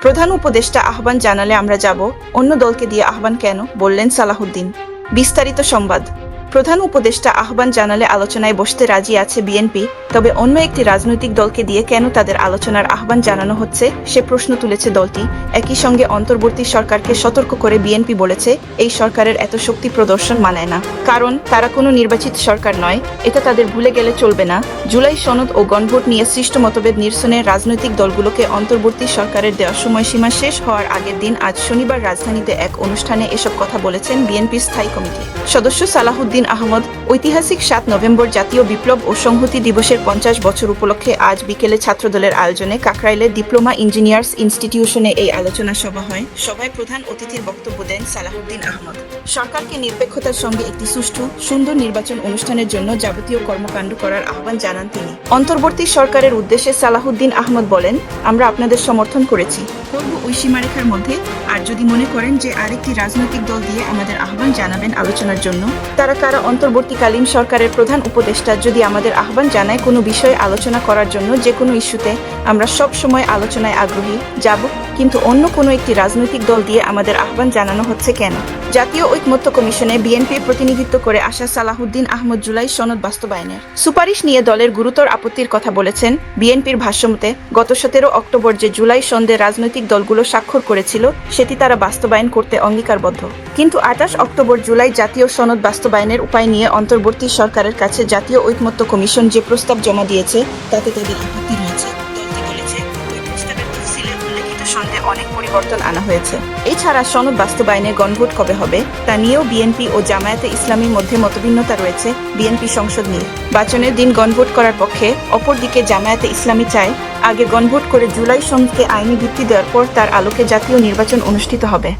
প্রধান উপদেষ্টা আহ্বান জানালে আমরা যাব, অন্য দলকে দিয়ে আহ্বান কেন? বললেন সালাহুদ্দিন। বিস্তারিত সংবাদ। প্রধান উপদেষ্টা আহ্বান জানালে আলোচনায় বসতে রাজি আছে বিএনপি। তবে অন্য একটি রাজনৈতিক দলকে দিয়ে কেন তাদের আলোচনার আহ্বান জানানো হচ্ছে, সে প্রশ্ন তুলেছে দলটি। একই সঙ্গে অন্তর্বর্তী সরকারকে সতর্ক করে বিএনপি বলেছে, এই সরকারের এত শক্তি প্রদর্শন মানায় না। কারণ, তারা কোনো নির্বাচিত সরকার নয়, এটা তাদের ভুলে গেলে চলবে না। জুলাই সনদ ও গণভোট নিয়ে সৃষ্ট মতভেদ নিরসনে রাজনৈতিক দলগুলোকে অন্তর্বর্তী সরকারের দেওয়া সময়সীমা শেষ হওয়ার আগের দিন আজ শনিবার রাজধানীতে এক অনুষ্ঠানে এসব কথা বলেছেন বিএনপির স্থায়ী কমিটি। সদস্য সালাহুদ্দিন আহমদ, ঐতিহাসিক সাত নভেম্বর জাতীয় বিপ্লব ও সংহতি দিবসের পঞ্চাশ বছর উপলক্ষে আজ বিকেলে ছাত্রদলের আয়োজনে কাকরাইলের ডিপ্লোমা ইঞ্জিনিয়ার্স ইনস্টিটিউশনে এই আলোচনা সভা হয়। সভায় প্রধান অতিথির বক্তব্য দেন সালাহুদ্দিন আহমদ। সরকারকে নিরপেক্ষতার সঙ্গে একটি সুষ্ঠু, সুন্দর নির্বাচন অনুষ্ঠানের জন্য যাবতীয় কর্মকাণ্ড করার আহ্বান জানান তিনি। অন্তর্বর্তী সরকারের উদ্দেশ্যে সালাহুদ্দিন আহমদ বলেন, আমরা আপনাদের সমর্থন করেছি। করব ওই সীমারেখার মধ্যে। আর যদি মনে করেন যে আরেকটি রাজনৈতিক দল দিয়ে আমাদের আহ্বান জানাবেন আলোচনার জন্য, তারা কারা অন্তর্বর্তীকালীন সরকারের প্রধান উপদেষ্টা যদি আমাদের আহ্বান জানায় কোনো বিষয় আলোচনা করার জন্য যে কোনো ইস্যুতে আমরা সব সময় আলোচনায় আগ্রহী। যাব। কিন্তু অন্য কোনো একটি রাজনৈতিক দল দিয়ে আমাদের আহ্বান জানানো হচ্ছে কেন? জাতীয় ঐকমত্য কমিশনে বিএনপির প্রতিনিধিত্ব করে আসা সালাহুদ্দিন আহমদ জুলাই সনদ বাস্তবায়নের। সুপারিশ নিয়ে দলের গুরুতর আপত্তির কথা বলেছেন বিএনপির ভাষ্যমতে গত সতেরো অক্টোবর যে জুলাই সন্ধে রাজনৈতিক দলগুলো স্বাক্ষর করেছিল, সেটি তারা বাস্তবায়ন করতে অঙ্গীকারবদ্ধ। কিন্তু আঠাশ অক্টোবর জুলাই জাতীয় সনদ বাস্তবায়নের উপায় নিয়ে অন্তর্বর্তী সরকারের কাছে জাতীয় ঐকমত্য কমিশন যে প্রস্তাব জমা দিয়েছে, তাতে তাদের আপত্তি উল্লেখিত অনেক পরিবর্তন আনা হয়েছে। এছাড়া সনদ বাস্তবায়নে গণভোট কবে হবে, তা নিয়েও বিএনপি ও জামায়াতে ইসলামীর মধ্যে মতভিন্নতা রয়েছে বিএনপি সংসদ নিয়ে। বাচনের দিন গণভোট করার পক্ষে অপরদিকে জামায়াতে ইসলামী চায়, আগে গণভোট করে জুলাই সনদকে আইনি ভিত্তি দেওয়ার পর তার আলোকে জাতীয় নির্বাচন অনুষ্ঠিত হবে।